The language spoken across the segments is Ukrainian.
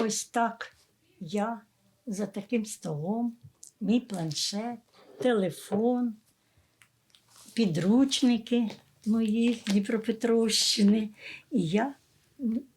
ось так я за таким столом, мій планшет, телефон, підручники мої Дніпропетровщини. І я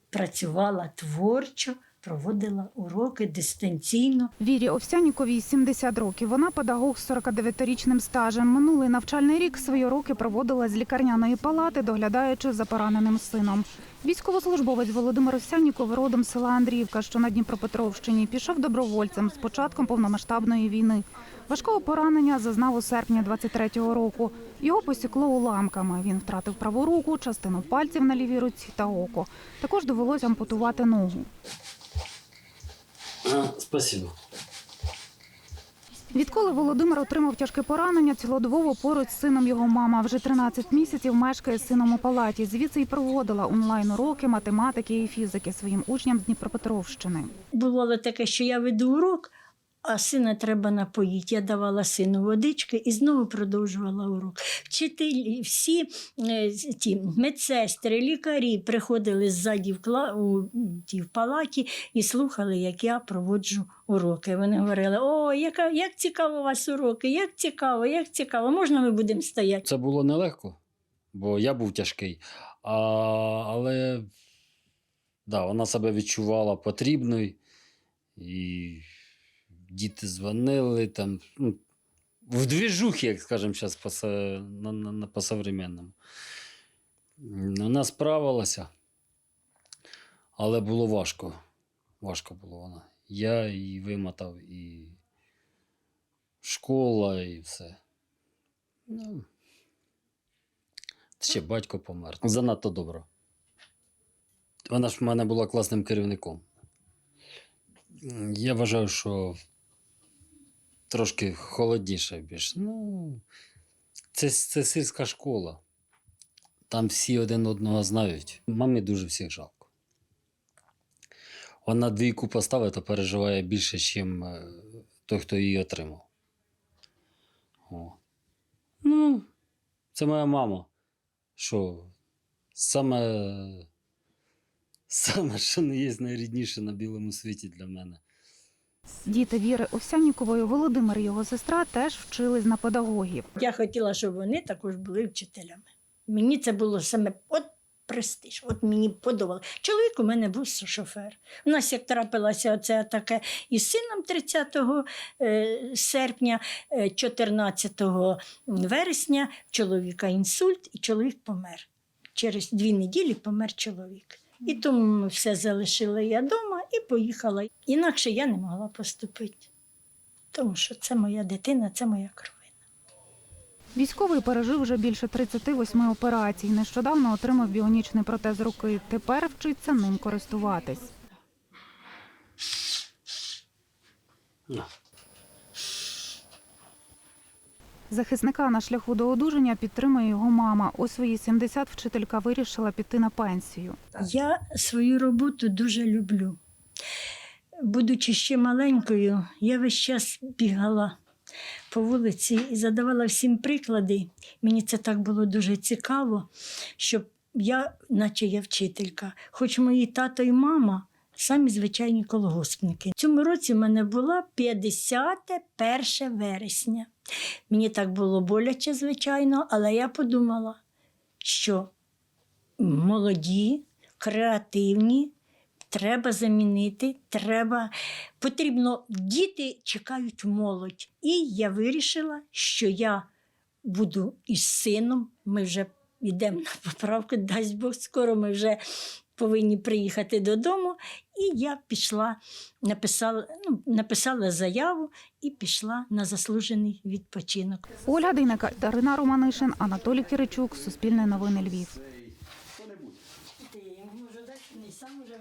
працювала творчо, проводила уроки дистанційно. Вірі Овсяніковій 70 років. Вона педагог з 49-річним стажем. Минулий навчальний рік свої роки проводила з лікарняної палати, доглядаючи за пораненим сином. Військовослужбовець Володимир Овсяніков родом села Андріївка, що на Дніпропетровщині, пішов добровольцем з початком повномасштабної війни. Важкого поранення зазнав у серпні 23-го року. Його посікло уламками. Він втратив праву руку, частину пальців на лівій руці та око. Також довелося ампутувати ногу. Спасибо. Відколи Володимир отримав тяжке поранення, цілодобово поруч з сином його мама вже 13 місяців мешкає з сином у палаті. Звідси й проводила онлайн уроки математики і фізики своїм учням з Дніпропетровщини. Бувало таке, що я веду урок, а сина треба напоїти. Я давала сину водички і знову продовжувала урок. Вчителі, всі е, ті медсестри, лікарі приходили ззаді в, кла... у, ті, в палаті і слухали, як я проводжу уроки. Вони говорили: о, яка, як цікаво у вас уроки, як цікаво, як цікаво, можна ми будемо стояти? Це було нелегко, бо я був тяжкий. А, але да, вона себе відчувала потрібною. І діти дзвонили там. Ну, в двіжухі, як скажемо зараз по, на, на, на, по-современному. Вона справилася, але було важко. Важко було вона. Я її вимотав, і школа, і все. Ну, ще батько помер. Занадто добре. Вона ж в мене була класним керівником. Я вважаю, що трошки холодніше більш. Ну, це, це сільська школа. Там всі один одного знають. Мамі дуже всіх жалко. Вона двійку поставить, то переживає більше, ніж той, хто її отримав. О. Ну, це моя мама. Що саме, саме, що не є найрідніше на білому світі для мене. Діти Віри Овсянікової, Володимир і його сестра теж вчились на педагогів. Я хотіла, щоб вони також були вчителями. Мені це було саме от престиж, от мені подобалося. Чоловік у мене був шофер. У нас як трапилося це таке із сином 30 е, серпня, е, 14 вересня, чоловіка інсульт, і чоловік помер. Через дві неділі помер чоловік. І тому ми все залишили я вдома і поїхала. Інакше я не могла поступити. Тому що це моя дитина, це моя кров. Військовий пережив вже більше 38 операцій. Нещодавно отримав біонічний протез руки. Тепер вчиться ним користуватись. Захисника на шляху до одужання підтримує його мама. У свої 70 вчителька вирішила піти на пенсію. Я свою роботу дуже люблю. Будучи ще маленькою, я весь час бігала по вулиці і задавала всім приклади. Мені це так було дуже цікаво, щоб я, наче я вчителька, хоч мої тато і мама. Самі звичайні колгоспники. В цьому році в мене було 51 вересня. Мені так було боляче, звичайно, але я подумала, що молоді, креативні. Треба замінити, треба потрібно. Діти чекають молодь. І я вирішила, що я буду із сином. Ми вже йдемо на поправку, дасть Бог, скоро ми вже повинні приїхати додому. І я пішла, написала ну, написала заяву і пішла на заслужений відпочинок. Ольга Дейника, Дарина Романишин, Анатолій Киричук, Суспільне новини Львів. Сам вже